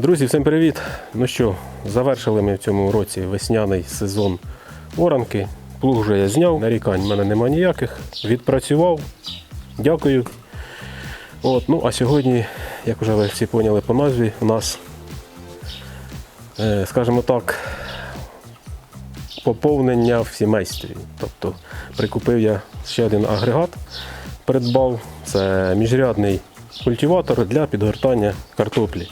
Друзі, всім привіт! Ну що, завершили ми в цьому році весняний сезон оранки. Плуг вже я зняв, нарікань в мене нема ніяких. Відпрацював. Дякую. От, ну, а сьогодні, як вже ви всі поняли по назві, у нас, е, скажімо так, поповнення в сімействі. Тобто прикупив я ще один агрегат, придбав. Це міжрядний культиватор для підгортання картоплі.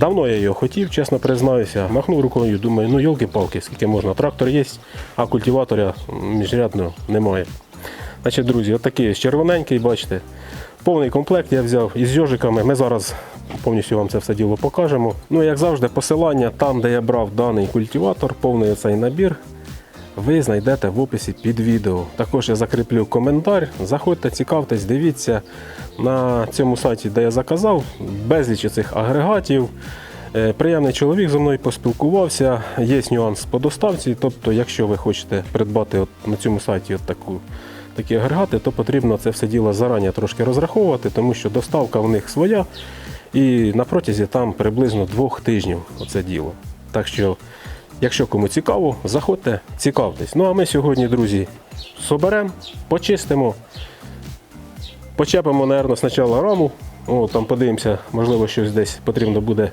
Давно я його хотів, чесно признаюся. Махнув рукою, думаю, ну йолки-палки, скільки можна. Трактор є, а культиватора м, міжрядного немає. Значить, друзі, отакий червоненький, бачите. Повний комплект я взяв із йожиками. Ми зараз повністю вам це все діло покажемо. Ну, як завжди, посилання там, де я брав даний культиватор, повний цей набір, ви знайдете в описі під відео. Також я закріплю коментар. Заходьте, цікавтесь, дивіться на цьому сайті, де я заказав, безліч цих агрегатів. Е, Приємний чоловік зі мною поспілкувався. Є нюанс по доставці. Тобто, якщо ви хочете придбати от на цьому сайті от таку, такі агрегати, то потрібно це все діло зарані трошки розраховувати, тому що доставка в них своя. І на протязі там приблизно двох тижнів оце діло. Так що, якщо кому цікаво, заходьте, цікавтесь. Ну а ми сьогодні, друзі, соберемо, почистимо. Почепимо, мабуть, спочатку раму. О, там подивимося, можливо, щось десь потрібно буде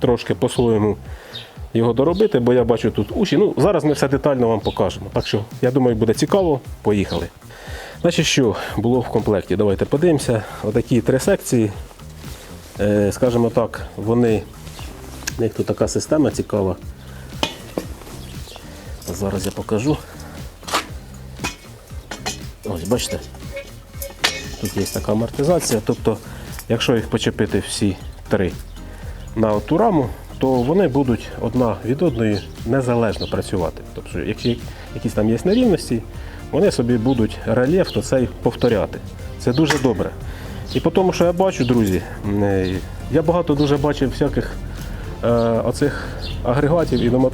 трошки по-своєму його доробити, бо я бачу тут уші. Ну, зараз ми все детально вам покажемо. Так що, я думаю, буде цікаво. Поїхали. Значить, що було в комплекті? Давайте подивимося. Отакі три секції. Е, скажімо так, вони. У них тут така система цікава. Зараз я покажу. Ось, бачите, Тут є така амортизація, тобто, якщо їх почепити всі три на ту раму, то вони будуть одна від одної незалежно працювати. Тобто, якщо якісь там є нерівності, вони собі будуть рельєф то цей повторяти. Це дуже добре. І по тому, що я бачу, друзі, е, я багато дуже бачив всяких е, оцих агрегатів і до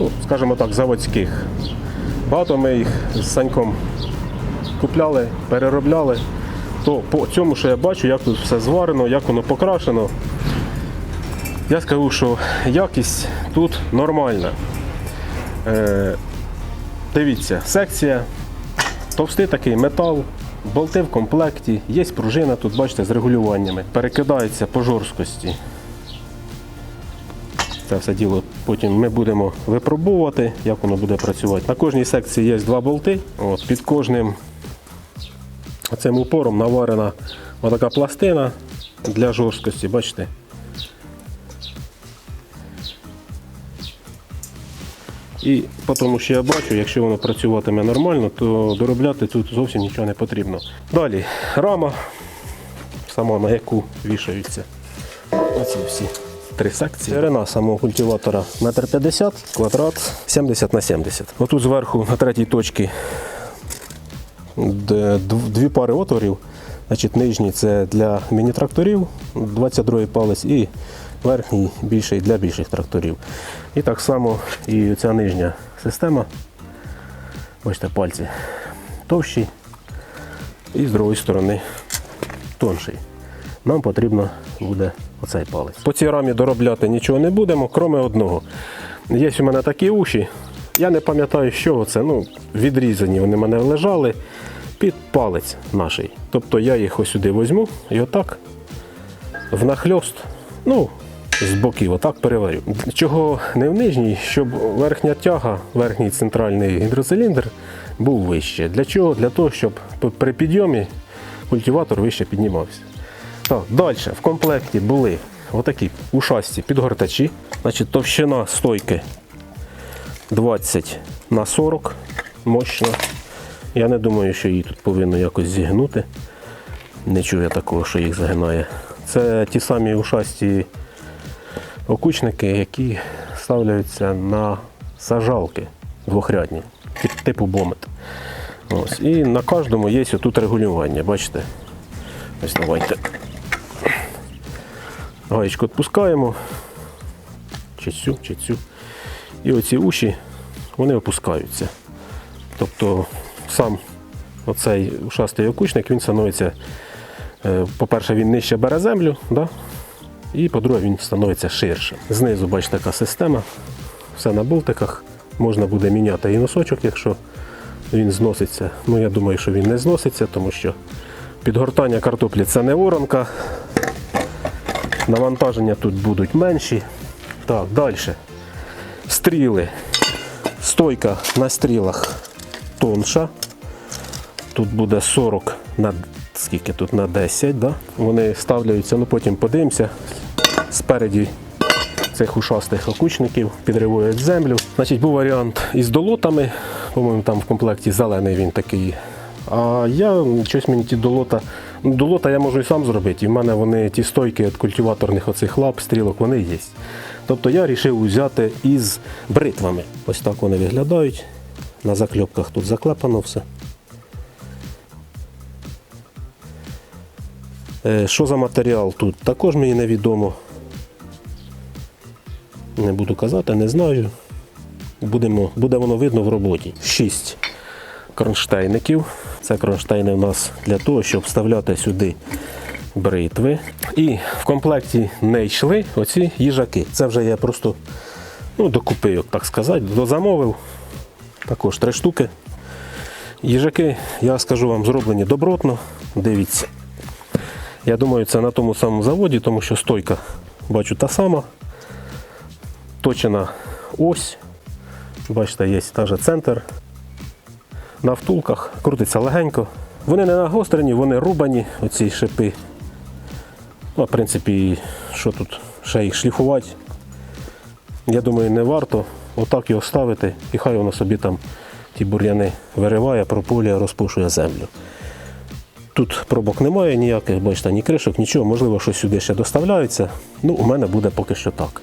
ну, скажімо так, заводських. Багато ми їх з Саньком купляли, переробляли, то по цьому, що я бачу, як тут все зварено, як воно покрашено, я скажу, що якість тут нормальна. Е, дивіться, секція, товстий такий метал, болти в комплекті, є пружина, тут бачите, з регулюваннями. Перекидається по жорсткості. Це все діло потім ми будемо випробовувати, як воно буде працювати. На кожній секції є два болти. От, під кожним цим упором наварена отака пластина для жорсткості, бачите? І по тому, що я бачу, якщо воно працюватиме нормально, то доробляти тут зовсім нічого не потрібно. Далі рама, сама на яку вішаються. Оці всі три секції. Ширина самого культиватора 1,50 м, квадрат 70 на 70 Отут зверху на третій точці дві пари отворів. Значить, нижній це для міні-тракторів, 22-й палець, і верхній більший для більших тракторів. І так само і ця нижня система. Бачите, пальці товщі і з другої сторони тонший. Нам потрібно буде оцей палець. По цій рамі доробляти нічого не будемо, крім одного. Є у мене такі уші. Я не пам'ятаю, що це. Ну, відрізані вони мене лежали під палець наш. Тобто я їх сюди візьму і отак внахльост, ну, з боків, отак переварю. Чого не в нижній, щоб верхня тяга, верхній центральний гідроциліндр був вище. Для чого? Для того, щоб при підйомі культиватор вище піднімався. Так, далі в комплекті були отакі ушасті підгортачі. Значить, товщина стойки 20 на 40 мощно. Я не думаю, що її тут повинно якось зігнути. Не чую я такого, що їх загинає. Це ті самі ушасті окучники, які ставляються на сажалки двохрядні, типу бомет. Ось. І на кожному є тут регулювання, бачите? Ось давайте. Гаєчку відпускаємо. Чи цю, чи цю. І оці уші, вони опускаються. Тобто сам оцей ушастий окучник, він становиться, е, по-перше, він нижче бере землю, да? І по-друге, він становиться ширшим. Знизу, бачите, така система, все на болтиках. Можна буде міняти і носочок, якщо він зноситься. Ну, я думаю, що він не зноситься, тому що підгортання картоплі це не воронка. Навантаження тут будуть менші. Так, далі. Стріли. Стойка на стрілах тонша. Тут буде 40 на скільки тут на 10, да? Вони ставляються, ну потім подивимося. Спереді цих ушастих окучників підривують землю. Значить, був варіант із долотами, по-моєму, там в комплекті зелений він такий. А я щось мені ті долота. Ну, долота я можу і сам зробити. І в мене вони ті стойки від культиваторних оцих лап, стрілок, вони є. Тобто я вирішив взяти із бритвами. Ось так вони виглядають. На закльопках тут заклепано все. Е, Що за матеріал тут? Також мені невідомо. Не буду казати, не знаю. Будемо, буде воно видно в роботі. Шість кронштейників. Це кронштейни у нас для того, щоб вставляти сюди бритви. І в комплекті не йшли оці їжаки. Це вже я просто ну, докупив, так сказати, дозамовив. Також три штуки. Їжаки, я скажу вам, зроблені добротно. Дивіться. Я думаю, це на тому самому заводі, тому що стойка, бачу, та сама. Точена ось. Бачите, є теж центр. На втулках крутиться легенько. Вони не нагострені, вони рубані, оці шипи. Ну, в принципі, що тут ще їх шліфувати. Я думаю, не варто отак його ставити, і хай воно собі там ті бур'яни вириває, прополює, розпушує землю. Тут пробок немає ніяких, бачите, ні кришок, нічого, можливо, щось сюди ще доставляється. Ну, у мене буде поки що так.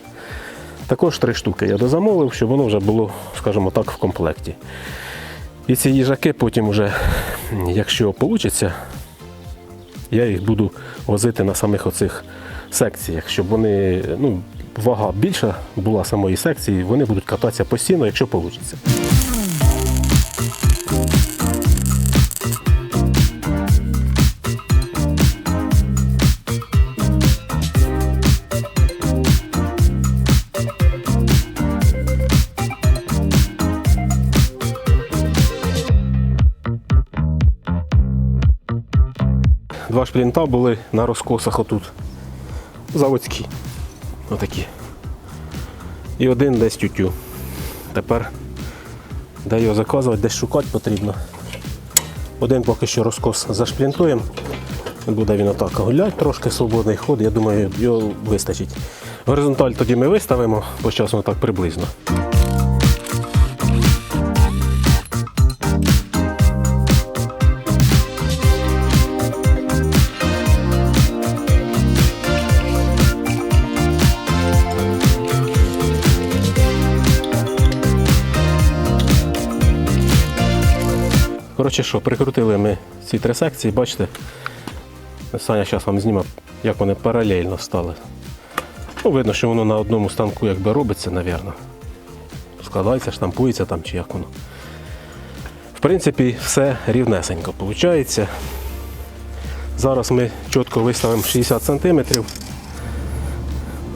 Також три штуки я дозамовив, щоб воно вже було, скажімо так, в комплекті. І ці їжаки потім вже, якщо вийде, я їх буду возити на самих оцих секціях, щоб вони, ну, вага більша була самої секції, вони будуть кататися постійно, якщо вийде. Два шплінта були на розкосах отут. Заводські. Отакі. І один десь тютю. Тепер де його заказувати, десь шукати потрібно. Один поки що розкос зашплінтуємо. Буде він отак гуляти, трошки свободний ход, я думаю, його вистачить. Горизонталь тоді ми виставимо, по часу так приблизно. Коротше що, прикрутили ми ці три секції, бачите? Саня зараз вам зніме, як вони паралельно стали. Ну, видно, що воно на одному станку якби робиться, мабуть. Складається, штампується там чи як воно. В принципі, все рівнесенько виходить. Зараз ми чітко виставимо 60 см.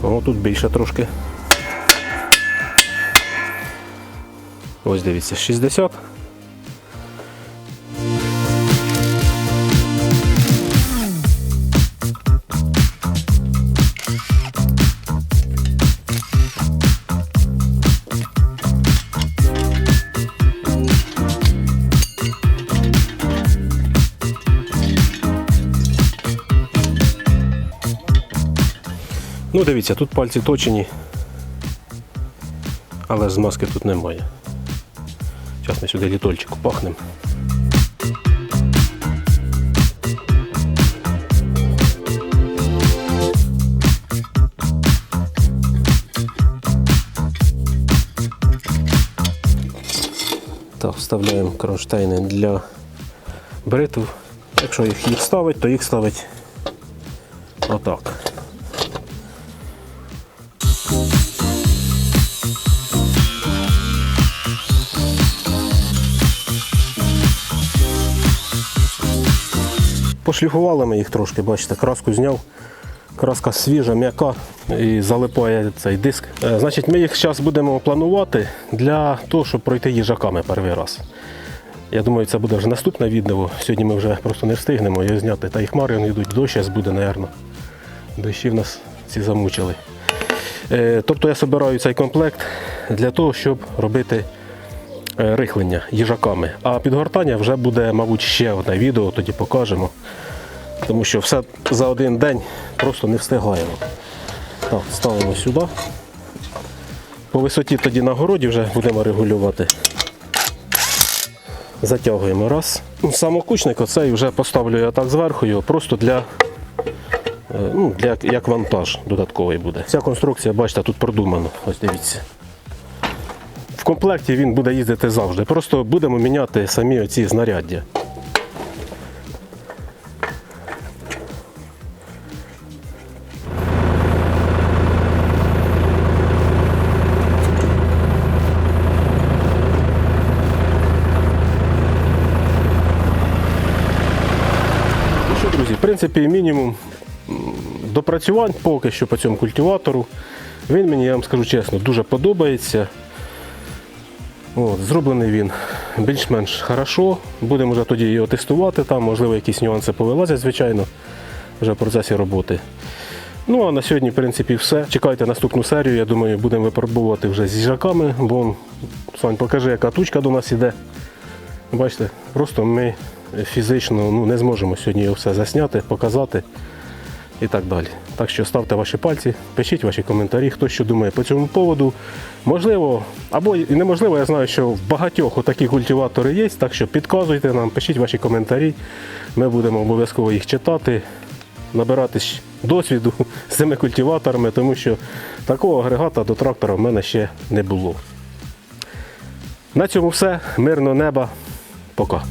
О, тут більше трошки. Ось дивіться, 60. Ну, дивіться, тут пальці точені, але змазки тут немає. Зараз ми сюди літольчик пахнемо. Так, вставляємо кронштейни для бритв. Якщо їх, їх ставить, то їх ставить отак. Пошліфували ми їх трошки, бачите, краску зняв. Краска свіжа, м'яка і залипає цей диск. Е, Значить, ми їх зараз будемо планувати для того, щоб пройти їжаками перший раз. Я думаю, це буде вже наступне відео. Сьогодні ми вже просто не встигнемо його зняти. Та і хмари йдуть, дощ зараз буде, мабуть. Дощі в нас ці замучили. Е, Тобто я збираю цей комплект для того, щоб робити е, рихлення їжаками. А підгортання вже буде, мабуть, ще одне відео, тоді покажемо. Тому що все за один день просто не встигаємо. Так, ставимо сюди. По висоті тоді на городі вже будемо регулювати. Затягуємо раз. Ну, Самокучник оцей вже поставлю я так зверху просто для, е, ну, для як вантаж додатковий буде. Вся конструкція, бачите, тут продумана. Ось дивіться. В комплекті він буде їздити завжди. Просто будемо міняти самі оці знаряддя. Мінімум допрацювань поки що по цьому культиватору. Він мені, я вам скажу чесно, дуже подобається. От, зроблений він більш-менш хорошо. Будемо вже тоді його тестувати, там, можливо, якісь нюанси повилазять, звичайно, вже в процесі роботи. Ну а на сьогодні, в принципі, все. Чекайте наступну серію. Я думаю, будемо випробувати вже з їжаками, бо Сань, покажи, яка тучка до нас іде. Бачите, просто ми фізично ну, не зможемо сьогодні все засняти, показати і так далі. Так що ставте ваші пальці, пишіть ваші коментарі, хто що думає по цьому поводу. Можливо, або і неможливо, я знаю, що в багатьох отакі культиватори є, так що підказуйте нам, пишіть ваші коментарі. Ми будемо обов'язково їх читати, набиратись досвіду з цими культиваторами, тому що такого агрегата до трактора в мене ще не було. На цьому все. Мирного неба. Пока.